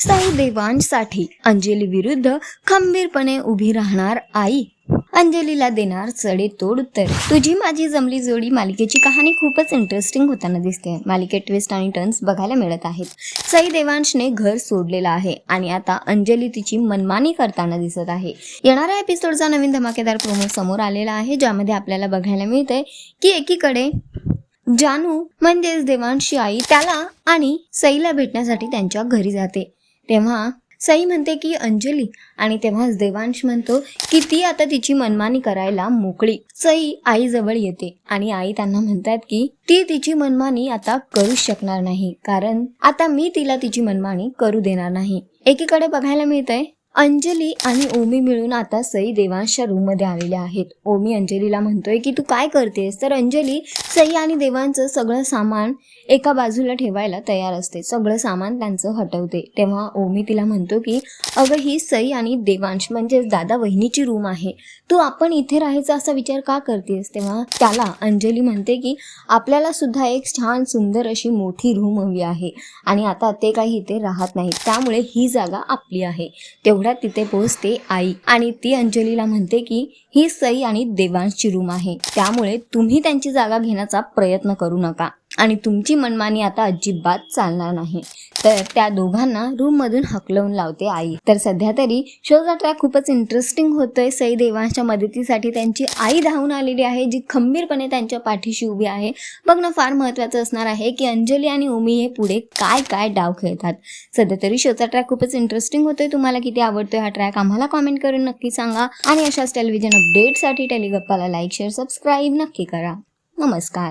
साई देवांशसाठी अंजली विरुद्ध खंबीरपणे उभी राहणार आई. अंजलीला देणार चढे तोड उत्तर तुझी माझी जमली जोडी मालिकेची कहाणी खूपच इंटरेस्टिंग होताना दिसते. मालिकेत ट्विस्ट आणि टर्न्स बघायला मिळत आहेत. साई देवांशने घर सोडलेलं आहे आणि आता अंजली तिची मनमानी करताना दिसत आहे. येणाऱ्या एपिसोडचा नवीन धमाकेदार प्रोमो समोर आलेला आहे ज्यामध्ये आपल्याला बघायला मिळते की एकीकडे जानू म्हणजेच देवांशी आई त्याला आणि सईला भेटण्यासाठी त्यांच्या घरी जाते. तेव्हा सई म्हणते की अंजली. आणि तेव्हाच देवांश म्हणतो की ती आता तिची मनमानी करायला मोकळी. सई आईजवळ येते आणि आई त्यांना म्हणतात की ती तिची मनमानी आता करू शकणार नाही कारण आता मी तिला तिची मनमानी करू देणार नाही. एकीकडे बघायला मिळतंय अंजली आणि ओमी मिळून आता सई देवांशच्या रूममध्ये आलेल्या आहेत. ओमी अंजलीला म्हणतोय की तू काय करतेस? तर अंजली सई आणि देवांचं सगळं सामान एका बाजूला ठेवायला तयार असते. सगळं सामान त्यांचं हटवते. तेव्हा ओमी तिला म्हणतो की अगं ही सई आणि देवांश म्हणजेच दादा वहिनीची रूम आहे. तू आपण इथे राहायचा असा विचार का करतेस? तेव्हा त्याला अंजली म्हणते की आपल्याला सुद्धा एक छान सुंदर अशी मोठी रूम हवी आहे आणि आता ते काही इथे राहत नाही त्यामुळे ही जागा आपली आहे. तेव्हा तेवढ्यात तिथे पोहोचते आई आणि ती अंजलीला म्हणते की ही सई आणि देवांशची रूम आहे. त्यामुळे तुम्ही त्यांची जागा घेण्याचा प्रयत्न करू नका. आणि तुमची मनमानी आता अजिबात चालणार नाही. तर त्या दोघांना रूम मधून हकलवून लावते आई. तर सध्या तरी शोचा ट्रॅक खूपच इंटरेस्टिंग होतोय. सई देवांच्या मदतीसाठी त्यांची आई धावून आलेली आहे जी खंबीरपणे त्यांच्या पाठीशी उभी आहे. बघणं फार महत्त्वाचं असणार आहे की अंजली आणि ओमी हे पुढे काय काय डाव खेळतात. सध्या तरी शोचा ट्रॅक खूपच इंटरेस्टिंग होतोय. तुम्हाला किती आवडतोय हा ट्रॅक आम्हाला कॉमेंट करून नक्की सांगा. आणि अशाच टेलिव्हिजन अपडेटसाठी टेलिगप्पाला लाईक शेअर सबस्क्राईब नक्की करा. नमस्कार.